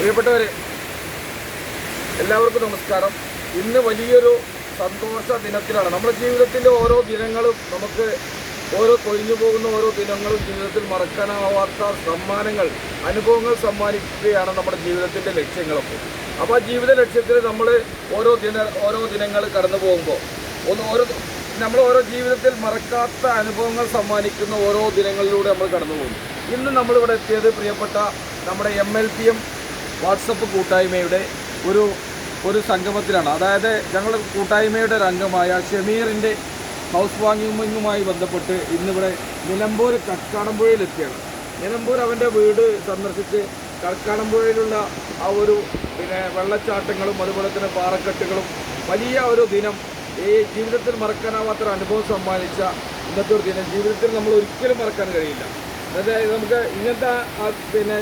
പ്രിയപ്പെട്ടവരെ എല്ലാവർക്കും നമസ്കാരം. ഇന്ന് വലിയൊരു സന്തോഷ ദിനത്തിലാണ്. നമ്മുടെ ജീവിതത്തിന്റെ ഓരോ ദിനങ്ങളും നമുക്ക് ഓരോ കൊഴിഞ്ഞു പോകുന്ന ഓരോ ദിനങ്ങളും ജീവിതത്തിൽ മറക്കാനാവാത്ത സമ്മാനങ്ങൾ അനുഭവങ്ങൾ സമ്മാനിക്കുകയാണ് നമ്മുടെ ജീവിതത്തിന്റെ ലക്ഷ്യങ്ങളൊക്കെ. അപ്പോൾ ആ ജീവിത ലക്ഷ്യത്തിൽ നമ്മൾ ഓരോ ദിന ഓരോ ദിനങ്ങൾ കടന്നു പോകുമ്പോൾ ഒന്ന് ഓരോ നമ്മൾ ഓരോ ജീവിതത്തിൽ മറക്കാത്ത അനുഭവങ്ങൾ സമ്മാനിക്കുന്ന ഓരോ ദിനങ്ങളിലൂടെ നമ്മൾ കടന്നു പോകുന്നു. ഇന്ന് നമ്മളിവിടെ എത്തിയത് പ്രിയപ്പെട്ട നമ്മുടെ M L P M WhatsApp കൂട്ടായ്മയുടെ ഒരു ഒരു സംഗമത്തിലാണ്. അതായത് ഞങ്ങളുടെ കൂട്ടായ്മയുടെ രംഗമായ ഷമീറിന്റെ ഹൗസ് വാങ്ങിങ്ങുമായി ബന്ധപ്പെട്ട് ഇന്നിവിടെ നിലമ്പൂർ കക്കാടമ്പുഴയിലെത്തിയാണ് നിലമ്പൂർ അവന്റെ വീട് സന്ദർശിച്ച് കക്കാടമ്പുഴയിലുള്ള ആ ഒരു പിന്നെ വെള്ളച്ചാട്ടങ്ങളും അതുപോലെ തന്നെ പാറക്കെട്ടുകളും വലിയ ഒരു ദിനം ഈ ജീവിതത്തിൽ മറക്കാനാവാത്തൊരു അനുഭവം സമ്മാനിച്ച ഇന്നത്തെ ഒരു ദിനം. ജീവിതത്തിൽ നമ്മൾ ഒരിക്കലും മറക്കാൻ കഴിയില്ല. അതായത് നമുക്ക് ഇങ്ങനത്തെ പിന്നെ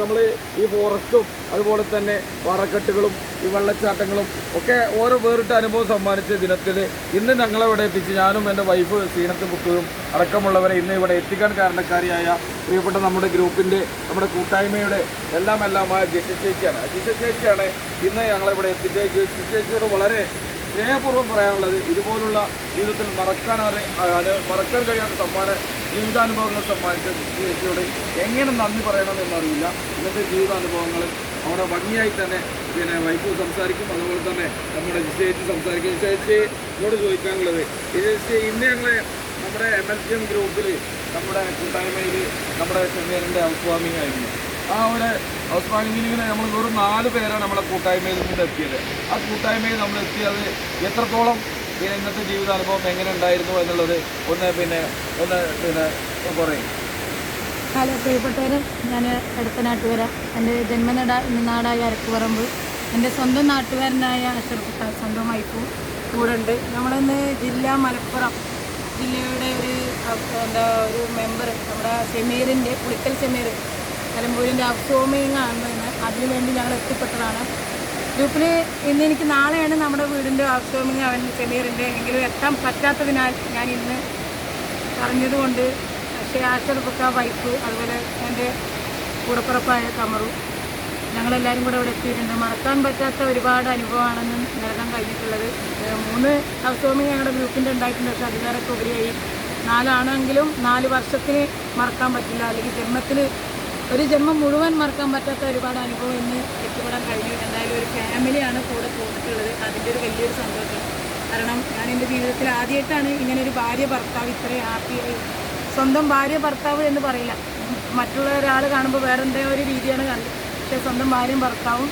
നമ്മൾ ഈ ഫോറസ്റ്റും അതുപോലെ തന്നെ പാറക്കെട്ടുകളും ഈ വെള്ളച്ചാട്ടങ്ങളും ഒക്കെ ഓരോ വേറിട്ട അനുഭവം സമ്മാനിച്ച ദിനത്തിൽ ഇന്ന് ഞങ്ങളെ ഇവിടെ എത്തിച്ച് ഞാനും എന്റെ വൈഫ് സീനത്ത് പുത്തൂരും അടക്കമുള്ളവരെ ഇന്ന് ഇവിടെ എത്തിക്കാൻ കാരണക്കാരിയായ പ്രിയപ്പെട്ട നമ്മുടെ ഗ്രൂപ്പിന്റെ നമ്മുടെ കൂട്ടായ്മയുടെ എല്ലാം എല്ലാമായ ജിഷ ചേച്ചിയാണ്. ജിഷ ചേച്ചിയാണ് ഇന്ന് ഞങ്ങളെ ഇവിടെ എത്തിച്ച് ജിഷ ചേച്ചിയോട് വളരെ സ്നേഹപൂർവം പറയാനുള്ളത് ഇതുപോലുള്ള ജീവിതത്തിൽ മറക്കാൻ അറിയാം മറക്കാൻ കഴിയാത്ത സമ്മാന ജീവിതാനുഭവങ്ങൾ സമ്മാനിച്ച വ്യക്തിയോട് എങ്ങനെ നന്ദി പറയണമെന്നറിയില്ല ഇന്നത്തെ ജീവിതാനുഭവങ്ങൾ അവിടെ ഭംഗിയായി തന്നെ പിന്നെ വൈഫ് സംസാരിക്കും. അതുപോലെ തന്നെ നമ്മുടെ ചേച്ചി സംസാരിക്കും. ചേച്ചിയോട് ചോദിക്കാനുള്ളത് ഈ ചേച്ചി ഇന്ന് ഞങ്ങൾ നമ്മുടെ എം എൽ സി എം ഗ്രൂപ്പിൽ നമ്മുടെ കൂട്ടായ്മയിൽ നമ്മുടെ ചെന്നൈറിന്റെ ഹൗസ് ആയിരുന്നു. ആ ഒരു ഹൗസ് ഇങ്ങനെ നമ്മൾ വെറും നാല് പേരാണ് നമ്മളെ കൂട്ടായ്മയിൽ നിന്ന് എത്തിയത്. ആ കൂട്ടായ്മയിൽ നമ്മൾ എത്തിയത് എത്രത്തോളം പിന്നെ ഇന്നത്തെ ജീവിതാനുഭവം എങ്ങനെ ഉണ്ടായിരുന്നു എന്നുള്ളത് ഒന്ന് പിന്നെ ഒന്ന് പിന്നെ പറയും. ഹലോ പ്രിയപ്പെട്ടവരെ ഞാൻ അടുത്ത നാട്ടുകാര. എന്റെ ജന്മനാട നാടായ അരക്കുപറമ്പ്. എന്റെ സ്വന്തം നാട്ടുകാരനായ അഷറഫ് സ്വന്തം വൈഫും കൂടെ ഉണ്ട് നമ്മളിന്ന് ജില്ല മലപ്പുറം ജില്ലയുടെ ഒരു എന്താ ഒരു മെമ്പർ നമ്മുടെ സെമീറിന്റെ പുളിക്കൽ സെമീർ നിലമ്പൂരിന്റെ അബ്സോമിങ് ആണ് ഇന്ന് അതിനു വേണ്ടി ഞങ്ങൾ എത്തിപ്പെട്ടതാണ്. ഗ്രൂപ്പിൽ ഇന്ന് എനിക്ക് നാളെയാണ് നമ്മുടെ വീടിന്റെ അബ്സോമിങ് അവൻ സെമീറിന്റെ എങ്കിലും എത്താൻ പറ്റാത്തതിനാൽ ഞാൻ ഇന്ന് പറഞ്ഞതുകൊണ്ട് പക്ഷേ ആശർപ്പക്ക വൈഫ് അതുപോലെ എന്റെ കൂടപ്പുറപ്പായ കമറു ഞങ്ങളെല്ലാവരും കൂടെ ഇവിടെ എത്തിയിട്ടുണ്ട്. മറക്കാൻ പറ്റാത്ത ഒരുപാട് അനുഭവമാണെന്ന് നൽകാൻ കഴിഞ്ഞിട്ടുള്ളത്. മൂന്ന് ഹൗസ് ഞങ്ങളുടെ ഗ്രൂപ്പിന്റെ ഉണ്ടായിട്ടുണ്ട്. പക്ഷേ അതിലേറെയൊക്കെ ഉപരിയായി നാലാണെങ്കിലും നാല് വർഷത്തിന് മറക്കാൻ പറ്റില്ല. അല്ലെങ്കിൽ ജന്മത്തിൽ ഒരു ജന്മം മുഴുവൻ മറക്കാൻ പറ്റാത്ത ഒരുപാട് അനുഭവം ഇന്ന് എത്തിപ്പെടാൻ കഴിഞ്ഞു. എന്തായാലും ഒരു ഫാമിലിയാണ് കൂടെ പോയിട്ടുള്ളത് അതിന്റെ ഒരു വലിയൊരു സന്തോഷം. കാരണം ഞാൻ എന്റെ ജീവിതത്തിൽ ആദ്യമായിട്ടാണ് ഇങ്ങനെ ഒരു ഭാര്യ ഭർത്താവ് ഇത്രയും ഹാപ്പി സ്വന്തം ഭാര്യ ഭർത്താവ് എന്ന് പറയില്ല. മറ്റുള്ള ഒരാൾ കാണുമ്പോൾ വേറെ എന്തേ ഒരു രീതിയാണ് കണ്ടത്. പക്ഷേ സ്വന്തം ഭാര്യയും ഭർത്താവും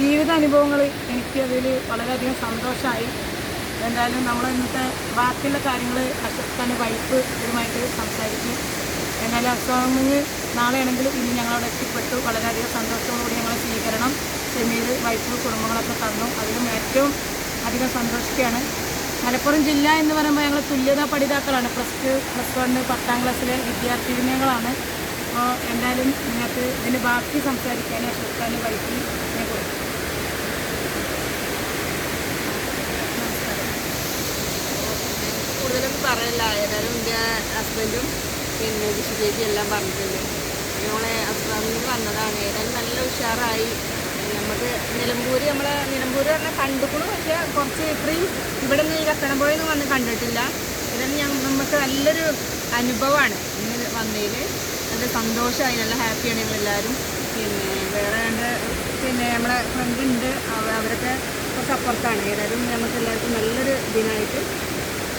ജീവിത അനുഭവങ്ങൾ എനിക്ക് അതിൽ വളരെയധികം സന്തോഷമായി എന്തായാലും നമ്മൾ ഇന്നത്തെ ബാക്കിയുള്ള കാര്യങ്ങൾ അശോക്കാന്റെ വൈഫ് ഇതുമായിട്ട് സംസാരിക്കും. എന്നാലും അസ്വാമിങ് നാളെയാണെങ്കിലും ഇന്ന് ഞങ്ങളവിടെ എത്തിപ്പെട്ടു. വളരെയധികം സന്തോഷത്തോടുകൂടി ഞങ്ങളെ സ്വീകരണം സെമിയിൽ വൈഫ് കുടുംബങ്ങളൊക്കെ തന്നു. അതിലും ഏറ്റവും അധികം സന്തോഷിക്കുകയാണ്. മലപ്പുറം ജില്ല എന്ന് പറയുമ്പോൾ ഞങ്ങൾ തുല്യതാ പഠിതാക്കളാണ്. പ്ലസ് ടു പ്ലസ് വണ് പത്താം ക്ലാസ്സിലെ വിദ്യാർത്ഥി അപ്പോൾ എന്തായാലും നിങ്ങൾക്ക് ഇതിന് ബാക്കി സംസാരിക്കാൻ അശോക്കാന്റെ വൈഫിനെ കൂടുതലൊന്നും പറയല്ല. ഏതായാലും എന്റെ ഹസ്ബൻഡും പിന്നെ വിശുചേച്ചി എല്ലാം പറഞ്ഞിട്ടുണ്ട്. ഞങ്ങളെ ഹസ്ബൻഡിന് വന്നതാണ്. ഏതായാലും നല്ല ഉഷാറായി. നമുക്ക് നിലമ്പൂർ നമ്മളെ നിലമ്പൂർ പറഞ്ഞാൽ കണ്ടുക്കണു. പക്ഷേ കുറച്ച് ഇത്രയും ഇവിടെ നിന്ന് ഈ പോയെന്ന് വന്ന് കണ്ടിട്ടില്ല. ഇതാണ് ഞങ്ങൾ നമുക്ക് നല്ലൊരു അനുഭവമാണ് ഇന്ന് വന്നതിൽ നല്ല സന്തോഷമായി നല്ല ഹാപ്പിയാണ് ഞങ്ങളെല്ലാവരും പിന്നെ വേറെ രണ്ട് പിന്നെ നമ്മളെ ഫ്രണ്ട് ഉണ്ട്. അവരൊക്കെ കുറച്ച് അപ്പുറത്താണ്. ഏതായാലും നമുക്ക് എല്ലാവർക്കും നല്ലൊരു ഇതിനായിട്ട്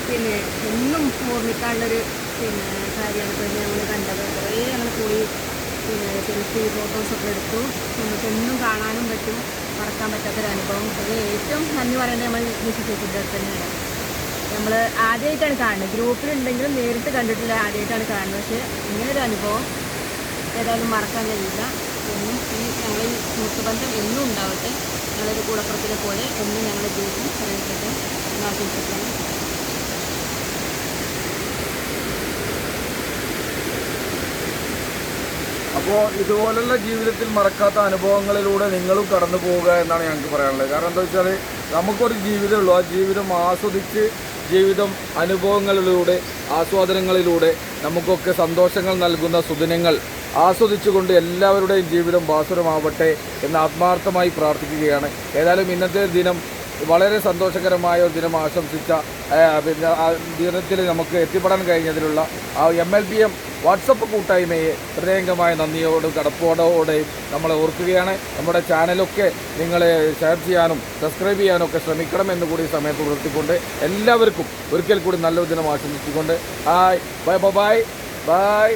പിന്നെ എന്നും ഓർമ്മിക്കാനുള്ളൊരു പിന്നെ കാര്യമാണ് ഇപ്പോൾ ഞങ്ങൾ കണ്ടത്. കുറേ ഞങ്ങൾ പോയി. പിന്നെ സെൽഫി ഫോട്ടോസൊക്കെ എടുത്തു. നമുക്കെന്നും കാണാനും പറ്റും. മറക്കാൻ പറ്റാത്തൊരനുഭവം അത് ഏറ്റവും നന്ദി പറയേണ്ടത് നമ്മൾ വിശ്വസിച്ചിട്ട് തന്നെയാണ്. നമ്മൾ ആദ്യമായിട്ടാണ് കാണുന്നത്. ഗ്രൂപ്പിലുണ്ടെങ്കിലും നേരിട്ട് കണ്ടിട്ടില്ല ആദ്യമായിട്ടാണ് കാണുന്നത്. പക്ഷേ ഇങ്ങനൊരു അനുഭവം ഏതായാലും മറക്കാൻ കഴിയില്ല. എന്നും ഈ ഞങ്ങൾ ഈ സുഹൃത്തുബന്ധം എന്നും ഉണ്ടാവട്ടെ. ഞങ്ങളൊരു കൂടപ്പുറത്തിലെ പോലെ എന്നും ഞങ്ങളുടെ ജീവിതം നിലനിൽക്കട്ടെ എന്ന് ആശംസിക്കുന്നു. അപ്പോൾ ഇതുപോലുള്ള ജീവിതത്തിൽ മറക്കാത്ത അനുഭവങ്ങളിലൂടെ നിങ്ങളും കടന്നു പോവുക എന്നാണ് ഞങ്ങൾക്ക് പറയാനുള്ളത്. കാരണം എന്താ വെച്ചാൽ നമുക്കൊരു ജീവിതമുള്ളൂ ആ ജീവിതം ആസ്വദിച്ച് ജീവിതം അനുഭവങ്ങളിലൂടെ ആസ്വാദനങ്ങളിലൂടെ നമുക്കൊക്കെ സന്തോഷങ്ങൾ നൽകുന്ന സുദിനങ്ങൾ ആസ്വദിച്ചുകൊണ്ട് എല്ലാവരുടെയും ജീവിതം ബാസുരമാവട്ടെ എന്ന് ആത്മാർത്ഥമായി പ്രാർത്ഥിക്കുകയാണ്. ഏതായാലും ഇന്നത്തെ ദിനം വളരെ സന്തോഷകരമായ ഒരു ദിനം ആശംസിച്ച പിന്നെ ആ ദിനത്തിൽ നമുക്ക് എത്തിപ്പെടാൻ കഴിഞ്ഞതിലുള്ള ആ M L B M WhatsApp കൂട്ടായ്മയെ ഹൃദയംഗമായ നന്ദിയോടും കടപ്പോടോടെയും നമ്മൾ ഓർക്കുകയാണ്. നമ്മുടെ ചാനലൊക്കെ നിങ്ങൾ ഷെയർ ചെയ്യാനും സബ്സ്ക്രൈബ് ചെയ്യാനും ഒക്കെ ശ്രമിക്കണം എന്ന് കൂടി സമയത്ത് ഉണർത്തിക്കൊണ്ട് എല്ലാവർക്കും ഒരിക്കൽ കൂടി നല്ലൊരു ദിനം ആശംസിച്ചുകൊണ്ട് ഹായ് ബൈ ബൈ ബൈ.